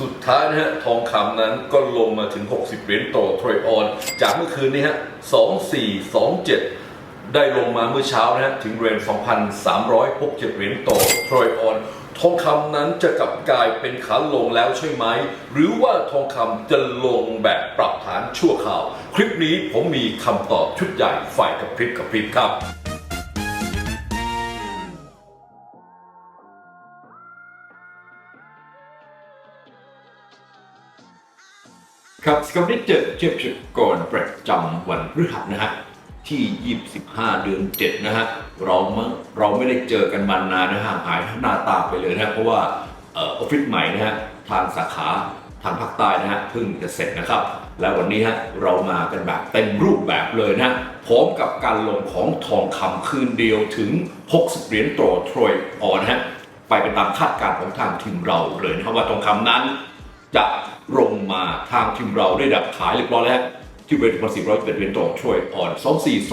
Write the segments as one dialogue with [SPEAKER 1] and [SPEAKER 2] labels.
[SPEAKER 1] สุดท้ายนะฮะทองคำนั้นก็ลงมาถึง 60 เหรียญต่อทรอยออน จากเมื่อคืนนี้ฮะ 2427 ได้ลงมาเมื่อเช้านะฮะ ถึงเรน2,367 เหรียญต่อทรอยออน ทองคำนั้นจะกลับกลายเป็นขาลงแล้วใช่ไหม หรือว่าทองคำจะลงแบบปรับฐานชั่วคราว คลิปนี้ผมมีคำตอบชุดใหญ่ฝ่ายกับพริบกับพริบครับ
[SPEAKER 2] ครับสกับได้เจอเจ็บชุดก่อนประจำวันพฤหัสนะฮะที่ 25 เดือน 7 นะฮะเราเมื่อเราไม่ได้เจอกันมานานนะห่างหายหน้าตาไปเลยนะเพราะว่าออฟฟิศใหม่นะฮะทางสาขาทางภาคใต้นะฮะเพิ่งจะเสร็จนะครับ แล้ววันนี้ฮะเรามากันแบบเต็มรูปแบบเลยนะพร้อมกับการลงของทองคำคืนเดียวถึง 60 เหรียญต่อทรอยออนนะฮะไปเป็นตามคาดการณ์ของทางทีมเราเลยนะครับว่าทองคำนั้น จะลงมาทางทีมเราได้ดับขายเรียบร้อยแล้วที่เวทพันสี่ร้อยเป็นเหรียญต่อช่วยอ่อน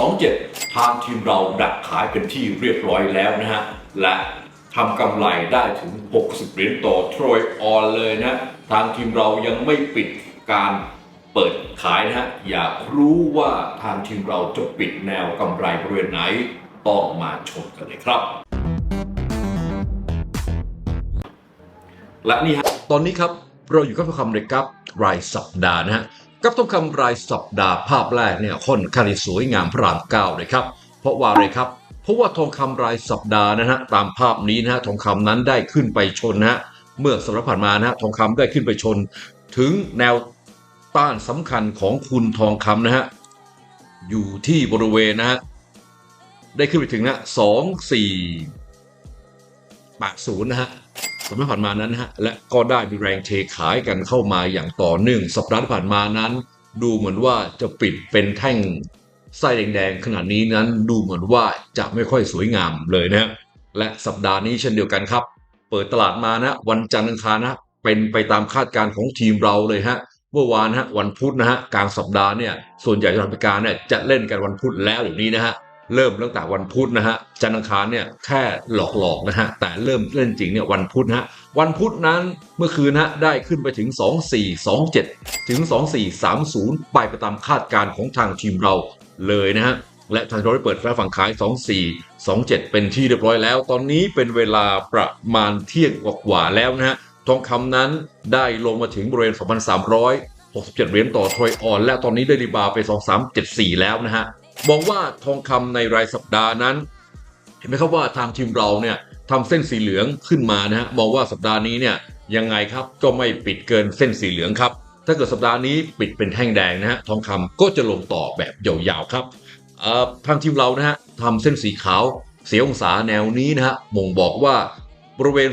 [SPEAKER 2] 2427ทางทีมเราดับขายเป็นที่เรียบร้อยแล้วนะฮะ และทำกำไรได้ถึง 60เหรียญต่อทรอยออนเลยนะ ทางทีมเรายังไม่ปิดการเปิดขายนะฮะ อยากรู้ว่าทางทีมเราจะปิดแนวกำไรบริเวณไหน ต้องมาชมกันเลยครับ และนี่ฮะ ตอนนี้ครับ เราอยู่กับทองคำในกับรายสัปดาห์นะฮะกับทองคำรายสัปดาห์ภาพแรกเนี่ยค่อนข้างสวยงามพระรามเก้าเลยครับเพราะว่าอะไรครับเพราะว่าทองคำรายสัปดาห์นะฮะตามภาพนี้นะฮะทองคำนั้นได้ขึ้นไปชนนะฮะเมื่อสัปดาห์ผ่านมานะฮะทองคำได้ขึ้นไปชน ถึงแนวต้านสำคัญของคุณทองคำนะฮะอยู่ที่บริเวณนะฮะได้ขึ้นไปถึงนะสองสี่แปดศูนย์นะฮะ สัปดาห์ที่ผ่านมานั้นฮะและก็ได้มีแรงเทขายกันเข้ามาอย่างต่อเนื่องสัปดาห์ผ่านมานั้น ดูเหมือนว่าจะปิดเป็นแท่งไส้แดงๆขนาดนี้นั้นดูเหมือนว่าจะไม่ค่อยสวยงามเลยนะและสัปดาห์นี้เช่นเดียวกันครับ เปิดตลาดมานะ วันจันทร์อังคารนะเป็นไปตามคาดการณ์ของทีมเราเลยฮะเมื่อวานฮะวันพุธนะฮะกลางสัปดาห์เนี่ยส่วนใหญ่สถานการเนี่ยจะเล่นกันวันพุธแล้วเดี๋ยวนี้นะฮะ เริ่มตั้งแต่วันพุธนะฮะจันทร์อังคารเนี่ยแค่หลอกๆนะฮะแต่เริ่มเล่นจริงเนี่ยวันพุธนะฮะวันพุธนั้นเมื่อคืนนะฮะได้ขึ้นไปถึง 2427 ถึง 2430 ไปไปตามคาดการณ์ของทางทีมเราเลยนะฮะและทางเราได้เปิดรับฝั่งขาย 2427 เป็นที่เรียบร้อยแล้ว ตอนนี้เป็นเวลาประมาณเที่ยงกว่าแล้วนะฮะทองคำนั้นได้ลงมาถึงบริเวณ 2,300 67 เหรียญต่อทรอยออน และตอนนี้ได้รีบาวด์ไป 2374 แล้วนะฮะ มองว่าทองคำในรายสัปดาห์นั้น เห็นไหมครับว่าทางทีมเราเนี่ยทำเส้นสีเหลืองขึ้นมานะฮะมองว่าสัปดาห์นี้เนี่ยยังไงครับก็ไม่ปิดเกินเส้นสีเหลืองครับ ถ้าเกิดสัปดาห์นี้ปิดเป็นแท่งแดงนะฮะทองคำก็จะลงต่อแบบยาวๆครับทางทีมเรานะฮะทำเส้นสีขาวเสียองศาแนวนี้นะฮะบ่งบอกว่าบริเวณ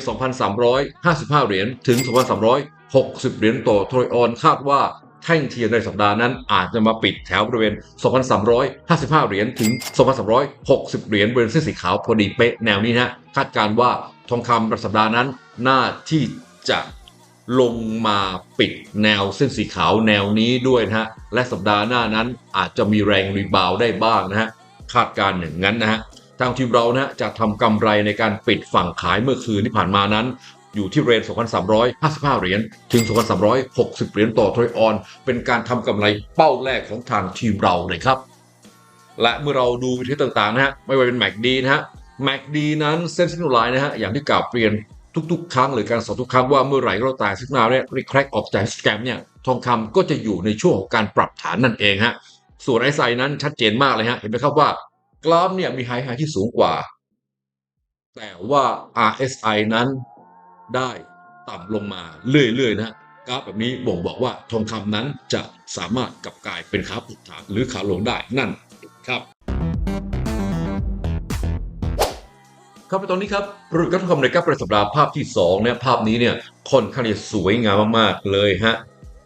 [SPEAKER 2] 2,355 เหรียญถึง 2,360 เหรียญต่อทรอยออนคาดว่า แท่งเทียนในสัปดาห์นั้นอาจจะมาปิดแถวบริเวณ 2,355 เหรียญถึง 2,360 เหรียญบริเวณเส้นสีขาวพอดีเป๊ะแนวนี้นะคาดการณ์ว่าทองคำประสัปดาห์นั้นน่าที่จะลงมาปิดแนวเส้นสีขาวแนวนี้ด้วยนะฮะ และสัปดาห์หน้านั้นอาจจะมีแรงรีบาวได้บ้างนะฮะ คาดการณ์อย่างนั้นนะฮะ ทางทีมเรานะจะทำกำไรในการปิดฝั่งขายเมื่อคืนที่ผ่านมานั้น อยู่ที่เรน 2,355 เหรียญถึง 2,360 เหรียญต่อทรอยออน เป็นการทำกำไรเป้าแรกของทางทีมเราเลยครับ และเมื่อเราดูวิธีต่างๆนะฮะไม่ว่าเป็น MACD นะฮะ MACD นั้นเส้นสินลไลน์นะฮะอย่างที่กล่าวเปลี่ยนทุกๆ ครั้งหรือการสอนทุกครั้งว่าเมื่อไหร่เราตายสิกนาเนี่ยรีแครกออกจากสแกมเนี่ยทองคำก็จะอยู่ในช่วงของการปรับฐานนั่นเองฮะส่วนไอไซนั้นชัดเจนมากเลยฮะเห็นไหมครับว่ากราฟเนี่ยมีไฮไฮที่สูงกว่า แต่ว่า RSI นั้น ได้ต่ำลงมาเรื่อยๆนะกราฟแบบนี้บ่งบอกว่าทองคำนั้นจะสามารถกลับกลายเป็นขาปฐานหรือขาลงได้นั่นครับครับไปตอนนี้ครับผลิตการทองคำในกับประสัปดาห์ภาพที่2เนี่ยภาพนี้เนี่ยค่อนข้างจะสวยงามมากๆเลยฮะ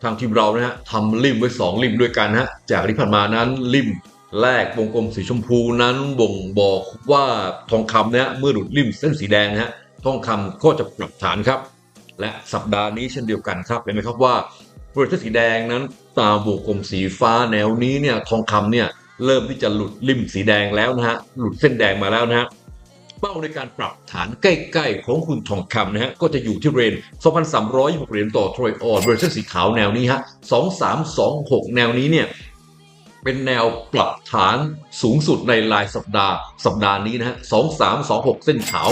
[SPEAKER 2] ทางทีมเรานะฮะทำริมไว้ 2 ริมด้วยกันฮะจากที่ผ่านมานั้นริมแรกวงกลมสีชมพูนั้นบ่งบอกว่าทองคำเนี่ยเมื่อหลุดริมเส้นสีแดงนะฮะ ทองคำก็จะปรับฐานครับ และสัปดาห์นี้เช่นเดียวกันครับเห็นไหมครับว่าบริเวณสีแดงนั้นตามวงกลมสีฟ้าแนวนี้เนี่ยทองคำเนี่ยเริ่มที่จะหลุดริมสีแดงแล้วนะฮะหลุดเส้นแดงมาแล้วนะฮะเป้าในการปรับฐานใกล้ๆของคุณทองคำนะฮะก็จะอยู่ที่เรน 2,326 เหรียญต่อทรอยออนบริเวณเส้นสีขาวแนวนี้ฮะ 2326 แนวนี้เนี่ยเป็นแนวปรับฐานสูงสุดในรายสัปดาห์ สัปดาห์นี้นะฮะ 2326 เส้นขาว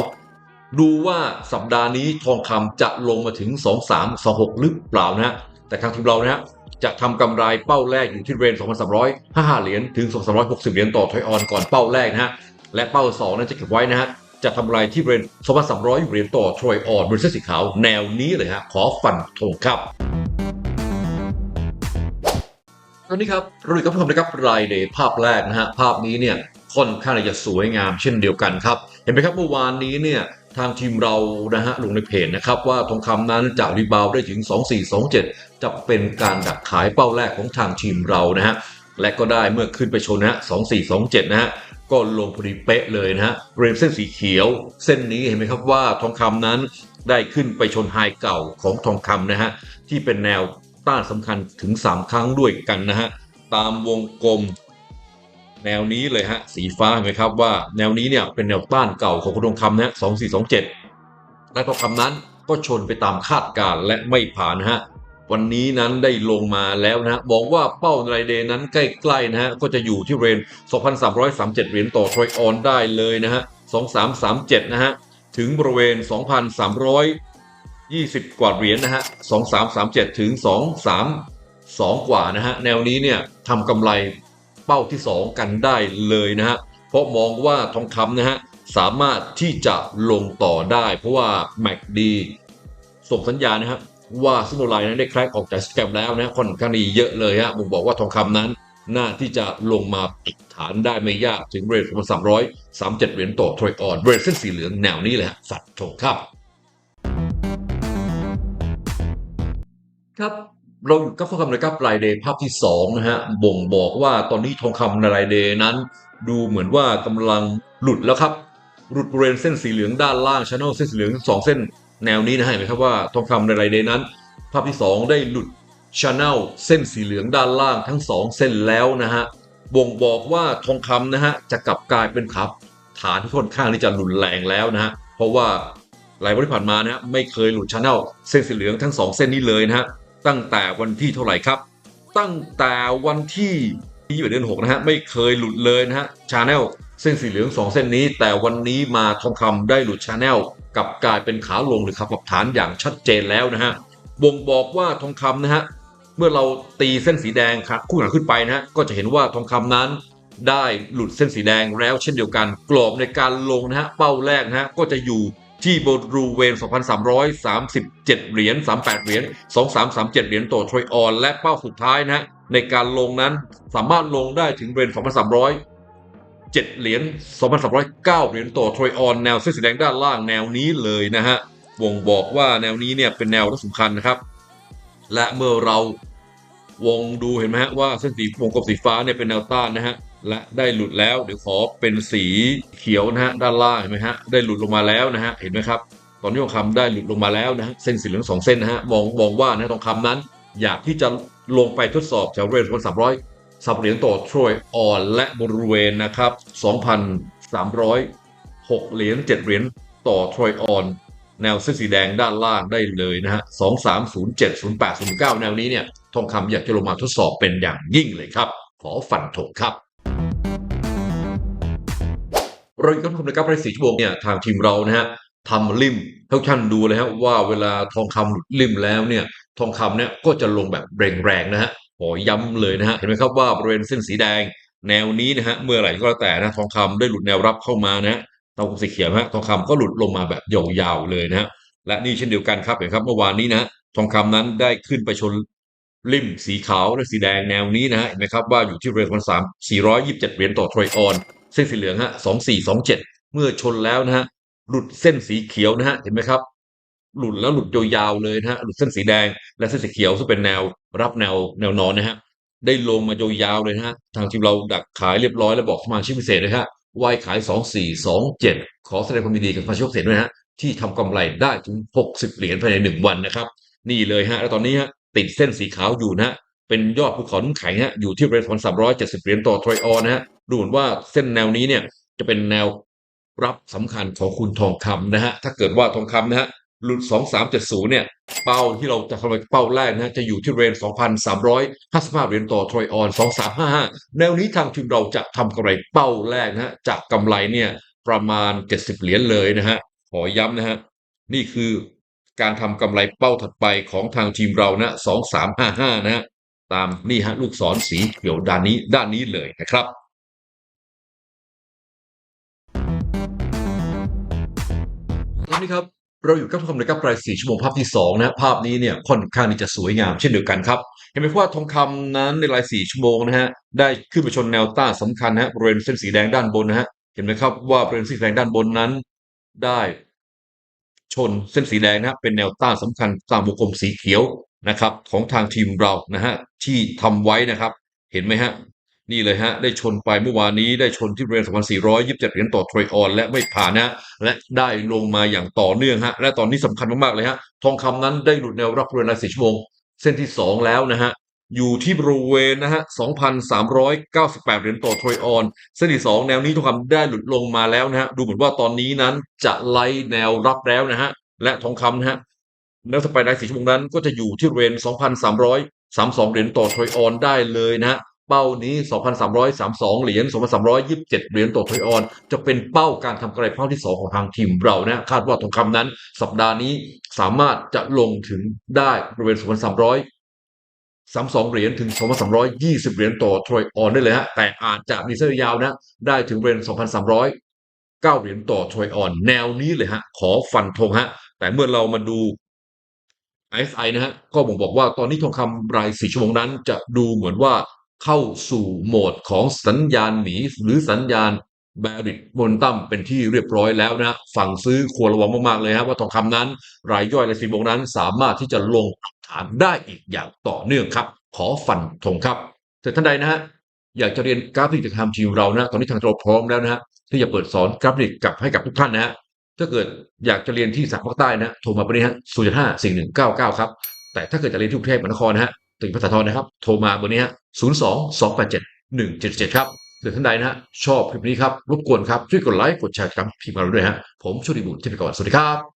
[SPEAKER 2] ดูว่าสัปดาห์นี้ทองคำจะลงมาถึง 2326หรือเปล่านะฮะแต่ทางทีมเรานะฮะจะทำกำไรเป้าแรกอยู่ที่เรน 2,355เหรียญถึง 2,360 เหรียญต่อทอยออนก่อนเป้าแรกนะฮะและเป้า2นั้นจะเก็บไว้นะฮะจะทำกำไรที่เรน 2,300 เหรียญต่อทอยออนบนเส้นสีขาวแนวนี้เลยฮะขอฟันธงครับตอนนี้ครับเราอยู่กับผมนะครับรายเดย์ภาพแรกนะฮะภาพนี้เนี่ยค่อนข้างจะสวยงามเช่นเดียวกันครับ เห็นไหมครับเมื่อวานนี้เนี่ย ทางทีมเรานะฮะลงในเพจนะครับ ว่าทองคำนั้นจะรีบาวได้ถึง 2427 จะเป็นการดักขายเป้าแรกของทางทีมเรานะฮะและก็ได้เมื่อขึ้นไปชนนะฮะ2427 นะฮะก็ลงพอดีเป๊ะเลยนะฮะบริเวณเส้นสีเขียว เส้นนี้เห็นไหมครับว่าทองคำนั้นได้ขึ้นไปชนไฮเก่าของทองคำนะฮะที่เป็นแนวต้านสำคัญถึง 3 ครั้งด้วยกันนะฮะตามวงกลม แนวนี้เลยฮะสีฟ้าเห็นไหมครับว่าแนวนี้เนี่ยเป็นแนวต้านเก่าของคุณทองคำนะฮะ2427และทองคำนั้นก็ชนไปตามคาดการและไม่ผ่านฮะวันนี้นั้นได้ลงมาแล้วนะฮะบอกว่าเป้าในเดย์นั้นใกล้ๆนะฮะก็จะอยู่ที่เรน 2,337 เหรียญต่อทรอยออนได้เลยนะฮะ 2337 นะฮะ ถึงบริเวณ 2,320 กว่าเหรียญนะฮะ 2337 ถึง 232 กว่านะฮะ แนวนี้เนี่ยทำกำไร เป้าที่ 2 กันได้เลยนะฮะเพราะมองว่าทองคำนะฮะสามารถที่จะลงต่อได้ เพราะว่า MACD ส่งสัญญาณนะครับว่าซิโนไลน์นั้นได้แคร็กออกจากสแกมแล้วนะค่อนข้างดีเยอะเลยฮะบ่งบอกว่าทองคำนั้นน่าที่จะลงมาปิดฐานได้ไม่ยากถึงเรทประมาณ337เหรียญต่อทรอยออนเรทเส้นสีเหลืองแนวนี้เลยฮะสัตว์ทองครับครับ เราอยู่กับทองคำนะครับรายเดย์ภาพที่2นะฮะบ่งบอกว่าตอนนี้ทองคำในรายเดย์นั้น ดูเหมือนว่ากำลังหลุดแล้วครับหลุดบริเวณเส้นสีเหลืองด้านล่างช n น l เส้นสีเหลืองสองเส้นแนวนี้นะฮะเห็นไหมครับว่าทองคำในรายเดย์นั้น ภาพที่ 2 ได้หลุดช n น l เส้นสีเหลืองด้านล่างทั้ง 2 เส้นแล้วนะฮะบ่งบอกว่าทองคำนะฮะจะกลับกลายเป็นครับ ฐานที่ค่อนข้างที่จะรุนแรงแล้วนะฮะเพราะว่าหลายวันที่ผ่านมานะฮะไม่เคยหลุดช n น l เส้นสีเหลืองทั้ง 2 เส้นนี้เลยนะฮะ ตั้งแต่วันที่เท่าไหร่ครับ ตั้งแต่วันที่21เดือน6นะฮะไม่เคยหลุดเลยนะฮะชาแนลเส้นสีเหลือง 2 เส้นนี้ แต่วันนี้มาทองคำได้หลุดชาแนลกับกลายเป็นขาลงหรือขาปรับฐานอย่างชัดเจนแล้วนะฮะบ่งบอกว่าทองคำนะฮะเมื่อเราตีเส้นสีแดงครับคู่หลังขึ้นไปนะฮะก็จะเห็นว่าทองคำนั้นได้หลุดเส้นสีแดงแล้วเช่นเดียวกัน กรอบในการลงนะฮะเป้าแรกนะฮะก็จะอยู่ ที่บริเวณ2,337 เหรียญ 38 เหรียญ 2337 เหรียญต่อทรอยออน และเป้าสุดท้ายนะฮะในการลงนั้นสามารถลงได้ถึงบริเวณ2,307 เหรียญ 2,309 เหรียญต่อทรอยออน แนวเส้นสีแดงด้านล่างแนวนี้เลยนะฮะบ่งบอกว่าแนวนี้เนี่ยเป็นแนวที่สำคัญนะครับ และเมื่อเราวงดูเห็นไหมฮะว่าเส้นสีวงกลมสีฟ้าเนี่ยเป็นแนวต้านนะฮะ และได้หลุดแล้วเดี๋ยวขอเป็นสีเขียวนะฮะด้านล่างเห็นไหมฮะได้หลุดลงมาแล้วนะฮะเห็นไหมครับ ตอนนี้ทองคำได้หลุดลงมาแล้วนะฮะเส้นสีเหลืองสองเส้นนะฮะมองมองว่านะทองคำนั้น อยากที่จะลงไปทดสอบแถวเรนสามร้อยสับเหรียญต่อทรอยออนและบริเวณนะครับ2,306 เหรียญ7เหรียญต่อทรอยออนแนวเส้นสีแดงด้านล่างได้เลยนะฮะ2307 08 09 แนวนี้เนี่ยทองคำอยากจะลงมาทดสอบเป็นอย่างยิ่งเลยครับ ขอฝันถงครับ เราอยู่กับผมนะครับในสี่ชั่วโมงเนี่ยทางทีมเรานะฮะทำริมให้ทุกท่านดูเลยฮะว่าเวลาทองคำหลุดริมแล้วเนี่ยทองคำเนี่ยก็จะลงแบบแรงๆนะฮะขอย้ำเลยนะฮะเห็นไหมครับว่าบริเวณเส้นสีแดงแนวนี้นะฮะเมื่อไหร่ก็แล้วแต่นะทองคำได้หลุดแนวรับเข้ามานะตามกลมสีเขียวฮะทองคำก็หลุดลงมาแบบยาวๆเลยนะฮะและนี่เช่นเดียวกันครับเห็นครับเมื่อวานนี้นะทองคำนั้นได้ขึ้นไปชนริมสีขาวและสีแดงแนวนี้นะฮะเห็นไหมครับว่าอยู่ที่เรทวันสามสี่ร้อยยี่สิบเจ็ดเหรียญต่อทรอยออน เส้นสีเหลืองฮะสองสี่สองเจ็ดเมื่อชนแล้วนะฮะหลุดเส้นสีเขียวนะฮะเห็นไหมครับ หลุดแล้วหลุดยาวๆเลยนะฮะหลุดเส้นสีแดง และเส้นสีเขียวซึ่งเป็นแนวรับแนวแนวนอนนะฮะได้ลงมายาวๆเลยนะฮะทางทีมเราดักขายเรียบร้อยแล้วบอกสมาชิกพิเศษนะฮะวายขาย 2427 ขอแสดงความยินดีกับสมาชิกพิเศษด้วยนะฮะที่ทำกำไรได้ถึง 60 เหรียญภายใน 1 วันนะครับ นี่เลยฮะแล้วตอนนี้ฮะติดเส้นสีขาวอยู่นะฮะ เป็นยอดภูเขาน้ำแข็งฮะอยู่ที่เรทวัน370เหรียญต่อทรอยออนนะฮะดูเหมือนว่าเส้นแนวนี้เนี่ยจะเป็นแนวรับสำคัญของคุณทองคำนะฮะถ้าเกิดว่าทองคำนะฮะหลุด 2370 เนี่ย เป้าที่เราจะทำไปเป้าแรกนะ จะอยู่ที่เรน 2,355 เหรียญต่อทรอยออน 2355 แนวนี้ทางทีมเราจะทำกำไรเป้าแรกนะฮะจากกำไรเนี่ยประมาณ 70 เหรียญเลยนะฮะ ขอย้ำนะฮะ นี่คือการทำกำไรเป้าถัดไปของทางทีมเรานะ 2355 นะฮะ ตามนี่ฮะลูกศรสีเขียวด้านนี้ด้านนี้เลยนะครับตอนนี้ครับเราอยู่กับทองคำในกับราย4ชั่วโมงภาพที่2นะฮะภาพนี้เนี่ยค่อนข้างที่จะสวยงามเช่นเดียวกันครับเห็นไหมว่าทองคำนั้นในราย4ชั่วโมงนะฮะได้ขึ้นไปชนแนวต้านสำคัญนะฮะบริเวณเส้นสีแดงด้านบนนะฮะเห็นไหมครับว่าบริเวณเส้นสีแดงด้านบนนั้น ได้ชนเส้นสีแดงนะฮะเป็นแนวต้านสำคัญตามวงกลมสีเขียว นะครับของทางทีมเรานะฮะที่ทำไว้นะครับ เห็นไหมฮะนี่เลยฮะได้ชนไปเมื่อวานนี้ได้ชนที่บริเวณ2,427เหรียญต่อทรอยออน และไม่ผ่านนะและได้ลงมาอย่างต่อเนื่องฮะและตอนนี้สำคัญมากๆเลยฮะทองคำนั้นได้หลุดแนวรับบริเวณราย4ชั่วโมงเส้นที่ 2 แล้วนะฮะอยู่ที่บริเวณนะฮะ 2,398 เหรียญต่อทรอยออน เส้นที่ 2 แนวนี้ทองคำได้หลุดลงมาแล้วนะฮะ ดูเหมือนว่าตอนนี้นั้นจะไล่แนวรับแล้วนะฮะ และทองคำนะฮะ แล้วถ้าไปราย4ชั่วโมงนั้นก็จะอยู่ที่บริเวณ2,332 เหรียญต่อทรอยออนได้เลยนะฮะเป้านี้ 2,332 เหรียญ 2,327 เหรียญต่อทรอยออน จะเป็นเป้าการทำกำไรเป้าที่ 2 ของทางทีมเรานะคาดว่าทองคำนั้น สัปดาห์นี้สามารถจะลงถึงได้บริเวณ 2,300 32 เหรียญถึง 2,320 เหรียญต่อทรอยออนได้เลยฮะ แต่อาจจะมีเส้นยาวนะ ได้ถึงบริเวณ2,300 9 เหรียญต่อทรอยออน แนวนี้เลยฮะ ขอฟันธงฮะ แต่เมื่อเรามาดู RSI นะฮะก็บ่งบอกว่าตอนนี้ทองคำราย4ชั่วโมงนั้น จะดูเหมือนว่าเข้าสู่โหมดของสัญญาณหนีหรือสัญญาณ bearish momentum เป็นที่เรียบร้อยแล้วนะฝั่งซื้อควรระวังมาก ๆ เลยฮะว่าทองคำนั้น รายย่อยราย4ชั่วโมงนั้น สามารถที่จะลงฐานได้อีกอย่างต่อเนื่องครับ ขอฟันธงครับแต่ท่านใดนะฮะอยากจะเรียนกราฟิกจากทางทีมเรานะ ตอนนี้ทางเราพร้อมแล้วนะฮะที่จะเปิดสอนกราฟิกกับให้กับทุกท่านนะฮะ ถ้าเกิดอยากจะเรียนที่สาขาภาคใต้นะโทรมาเบอร์นี้ฮะศูนย์ห้าสี่หนึ่งเก้าเก้าครับ แต่ถ้าเกิดจะเรียนที่กรุงเทพมหานครนะฮะถึงภาษาทรนะครับ โทรมาเบอร์นี้ฮะศูนย์สองสองแปดเจ็ดหนึ่งเจ็ดเจ็ดครับหรือท่านใดนะฮะชอบคลิปนี้ครับรบกวนครับช่วยกดไลค์กดแชร์กับพิมพ์มาด้วยฮะผมชุติบุตรที่ไปก่อนสวัสดีครับ